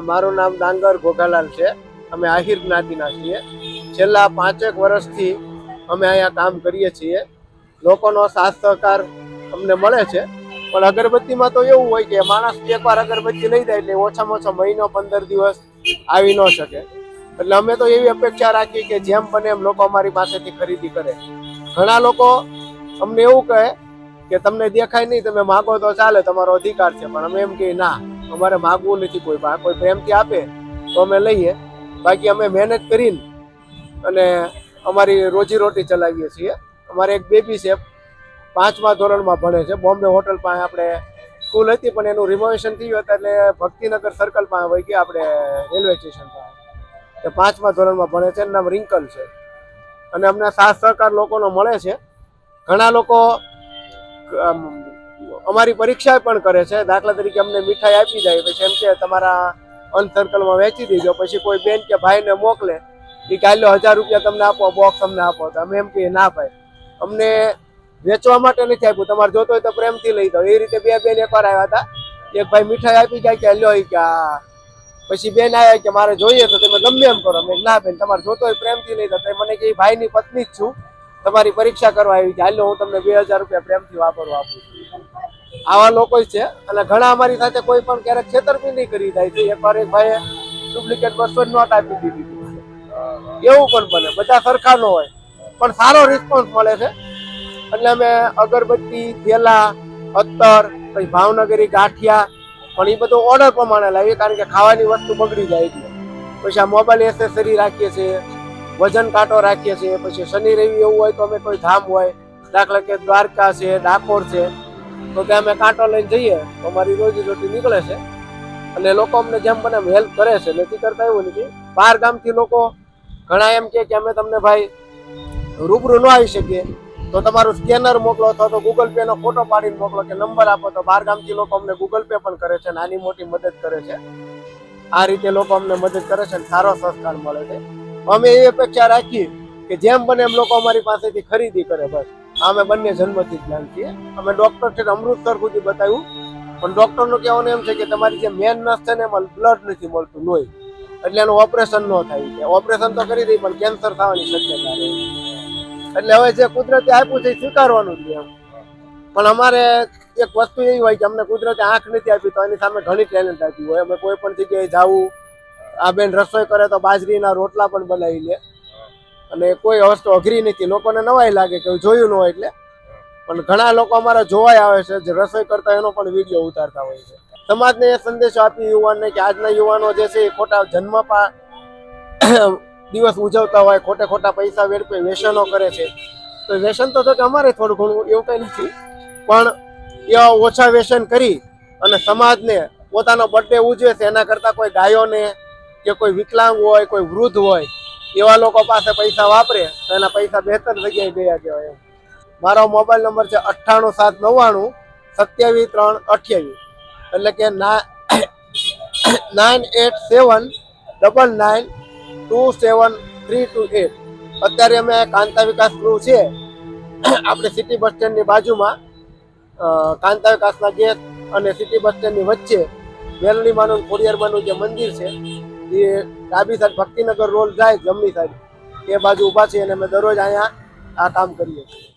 મારું નામ ડાંગર ઘોઘાલાલ છે. અમે આહિર જ્ઞાતિના છીએ. છેલ્લા પાંચેક વર્ષથી અમે અહીંયા કામ કરીએ છીએ. લોકોનો સાથ સહકાર અમને મળે છે. પણ અગરબત્તીમાં તો એવું હોય કે માણસ એકવાર અગરબત્તી લઈ જાય એટલે ઓછામાં ઓછો મહિનો, પંદર દિવસ આવી ન શકે. એટલે અમે તો એવી અપેક્ષા રાખી કે જેમ બને એમ લોકો અમારી પાસેથી ખરીદી કરે. ઘણા લોકો અમને એવું કહે કે તમને દેખાય નહીં, તમે માગો તો ચાલે, તમારો અધિકાર છે. પણ અમે એમ કહીએ, ના અમારે માગવું નથી કોઈ પાસે કોઈ પ્રેમથી આપે તો અમે લઈએ. બાકી અમે મહેનત કરીને અને અમારી રોજીરોટી ચલાવીએ છીએ. અમારે એક બેબી છે, પાંચમા ધોરણમાં ભણે છે. બોમ્બે હોટલ પાસે આપણે સ્કૂલ હતી, પણ એનું રિમોવેશન થયું હતું એટલે ભક્તિનગર સર્કલ પાસે વહી ગયા આપણે રેલવે સ્ટેશન પાસે. એ પાંચમા ધોરણમાં ભણે છે નામ રિંકલ છે. અને અમને સાથ સહકાર લોકોનો મળે છે. ઘણા લોકો અમારી પરીક્ષા પણ કરે છે. દાખલા તરીકે અમને મીઠાઈ આપી જાય પછી એમ કે તમારા અન સર્કલમાં વેચી દેજો, પછી કોઈ બેન કે ભાઈને મોકલે એ કાલે હજાર રૂપિયા તમને આપો બોક્સ અમને આપો. તો અમે એમ કહીએ, ના ભાઈ, અમને વેચવા માટે નથી આપ્યું. તમારે જોતો હોય તો પ્રેમથી લઈ દો. એ રીતે બે બેન એકવાર આવ્યા હતા. એક ભાઈ મીઠાઈ આપી જાય કે લ્યો કે આ. પછી બેન આવ્યા કે, મારે જોઈએ તો તમે ગમે એમ કરો. મેં ના બેન, તમારે જોતો હોય પ્રેમથી લઈ દો. તો મને કે ભાઈની પત્ની જ છું. તમારી પરીક્ષા કરવા આવી છે. હાલો, હું તમને બે હજાર રૂપિયા પ્રેમથી વાપરવા આપું છું. આવા લોકો છે. અને ઘણા અમારી સાથે કોઈ પણ ક્યારેક છેતરપિંડી કરી જાય છે એકવાર એક ભાઈએ ડુપ્લિકેટ બસો નોટ આપી દીધી. એવું પણ બને. બધા સરખા ન હોય. પણ સારો રિસ્પોન્સ મળે છે. એટલે અમે અગરબત્તી, થેલા, અત્તર, પછી ભાવનગરી ગાંઠિયા, પણ એ બધું ઓર્ડર પ્રમાણે લાવીએ. કારણ કે ખાવાની વસ્તુ બગડી જાય છે. પછી આ મોબાઈલ એસેસરી રાખીએ છીએ. વજન કાંટો રાખીએ છીએ. પછી શનિ રવિ એવું હોય તો અમે કોઈ ધામ હોય. દાખલા કે દ્વારકા છે, ડાકોર છે. તો ત્યાં અમે કાંટો લઈને જઈએ, તો અમારી રોજી રોટી નીકળે છે. અને લોકો અમને જેમ બને એમ હેલ્પ કરે છે. નથી કરતા એવું નથી બહાર ગામથી લોકો ઘણા એમ કે અમે તમને ભાઈ રૂબરૂ ન આવી શકીએ. તો તમારું સ્કેનર મોકલો અથવા તો ગૂગલ પે નો ફોટો પાડીને મોકલો કે નંબર આપો તો બહાર ગામથી લોકો અમને ગૂગલ પે પણ કરે છે નાની મોટી મદદ કરે છે. આ રીતે લોકો અમને મદદ કરે છે સારો સંસ્કાર મળે છે. અમે એ અપેક્ષા રાખીએ કે જેમ બને એમ લોકો અમારી પાસેથી ખરીદી કરે બસ. અમે બંને જન્મથી જ જ્ઞાન અમે ડોક્ટર છે અમૃતસર સુધી બતાવ્યું. પણ ડૉક્ટરનું કહેવાનું એમ છે કે તમારી જે મેન નસ છે ને એમાં બ્લડ નથી મળતું, લોહી. એટલે એનું ઓપરેશન ન થાય છે. ઓપરેશન તો કરી દઈ પણ કેન્સર થવાની શક્યતા રહે એટલે હવે જે કુદરતે આપ્યું છે એ સ્વીકારવાનું છે એમ. પણ અમારે એક વસ્તુ એવી હોય કે અમને કુદરતે આંખ નથી આપી તો એની સામે ઘણી ટેલેન્ટ આપી હોય. અમે કોઈ પણ જગ્યાએ જાવું, આ બેન રસોઈ કરે તો બાજરીના રોટલા પણ બનાવી લે. અને કોઈ વસ્તુ અઘરી નથી. લોકોને નવાઈ લાગે કે જોયું ન હોય એટલે. પણ ઘણા લોકો અમારા જોવાય આવે છે, જે રસોઈ કરતા એનો પણ વીડિયો ઉતારતા હોય છે. સમાજને એ સંદેશો આપી યુવાનને કે આજના યુવાનો જે છે એ ખોટા જન્મ પા દિવસ ઉજવતા હોય, ખોટે ખોટા પૈસા વેડપે વ્યસનો કરે છે. તો વ્યસન તો તો કે અમારે થોડું ઘણું એવું કંઈ નથી. પણ એવા ઓછા વ્યસન કરી અને સમાજને પોતાનો બર્થડે ઉજવે છે, એના કરતાં કોઈ ગાયોને કે કોઈ વિકલાંગ હોય, કોઈ વૃદ્ધ હોય એવા લોકો પાસે પૈસા વાપરે તો એના પૈસા બહેતર જગ્યાએ ગયા કહેવાય એમ. મારો મોબાઈલ નંબર છે અઠ્ઠાણું સાત નવ્વાણું સત્યાવીસ ત્રણ અઠ્યાવીસ. એટલે કે ના nine eight seven double nine two seven three two eight. અત્યારે અમે કાંતા વિકાસ ગૃહ છે. આપણે સિટી બસ સ્ટેન્ડની બાજુમાં કાંતા વિકાસના ગેટ અને સિટી બસ સ્ટેન્ડની વચ્ચે વેલણીમાનું ખોડિયારમાંનું જે મંદિર છે એ ડાબી સાઈડ ભક્તિનગર રોડ જાય જમણી સાઈડ એ બાજુ ઊભા છીએ અને અમે દરરોજ અહીંયા આ કામ કરીએ છીએ.